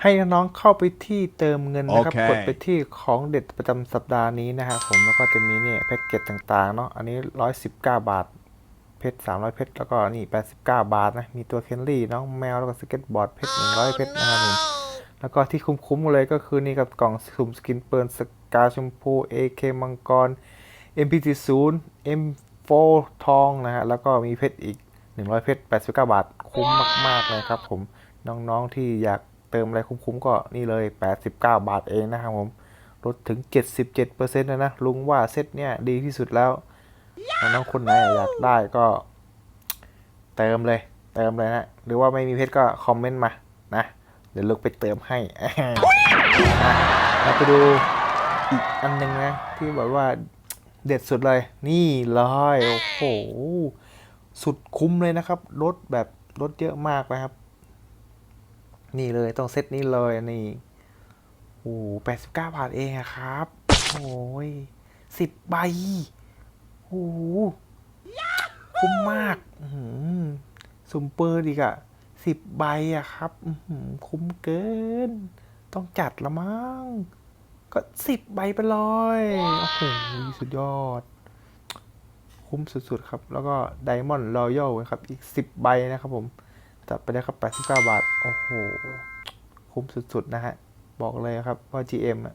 ให้น้องๆเข้าไปที่เติมเงินนะครับโอเคกดไปที่ของเด็ดประจำสัปดาห์นี้นะครับผมแล้วก็จะมีเนี่ยแพ็กเกจต่างๆเนาะอันนี้ 119 บาท เพชร 300 เพชร แล้วก็นี่ 89 บาทนะ มีตัวเคนลี่น้องแมวแล้วก็สเก็ตบอร์ดเพชร 100 เพชรนะครับผมแล้วก็ที่คุ้มๆเลยก็คือนี่กับกล่องสุ่มสกินเปิร์นสกาชมพู AK มังกร MP40 M4 ทองนะฮะแล้วก็มีเพชรอีก 100 เพชร 89 บาท คุ้มมากๆเลยครับผมน้องๆที่อยาก เติมอะไรคุ้มๆก็นี่เลย 89 บาทเองนะครับผมลดถึง 77%เลยนะ ลุงว่าเซตเนี่ยดีที่สุดแล้วน้องคนไหนอยากได้ก็ เติมเลย เติมเลยนะ หรือว่าไม่มีเพชรก็คอมเมนต์มานะ เดี๋ยวลูกไปเติมให้อะเราไปดูอีกอันหนึงนะ ที่แบบว่าเด็ดสุดเลย นี่เลยโอ้โห สุดคุ้มเลยนะครับ ลดแบบลดเยอะมากนะครับ นี่เลยต้องเซตนี้เลยนี่ โอ้แปดสิบเก้าบาทเองอะครับ โอ้ยสิบใบ โอ้โหคุ้มมากอื้อหือซุมเปอร์ดีกอะสิบใบอะครับอืคุ้มเกิน ต้องจัดละมั้ง ก็สิบใบไปเลยโอ้โหสุดยอด คุ้มสุดๆครับ แล้วก็ Diamond Royal ครับ อีก10ใบนะครับผม จัดไปได้ครับ 89 บาท โอ้โห คุ้มสุดๆ นะฮะ บอกเลยครับว่า GM อะ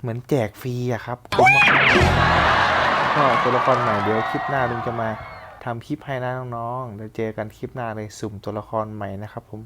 เหมือนแจกฟรีอะครับ คุ้มมากๆแล้วก็ตัวละครใหม่เดี๋ยวคลิปหน้าลุงจะมาทำคลิปให้นะน้องๆ เดี๋ยวเจอกันคลิปหน้าเลยสุ่มตัวละครใหม่นะครับผม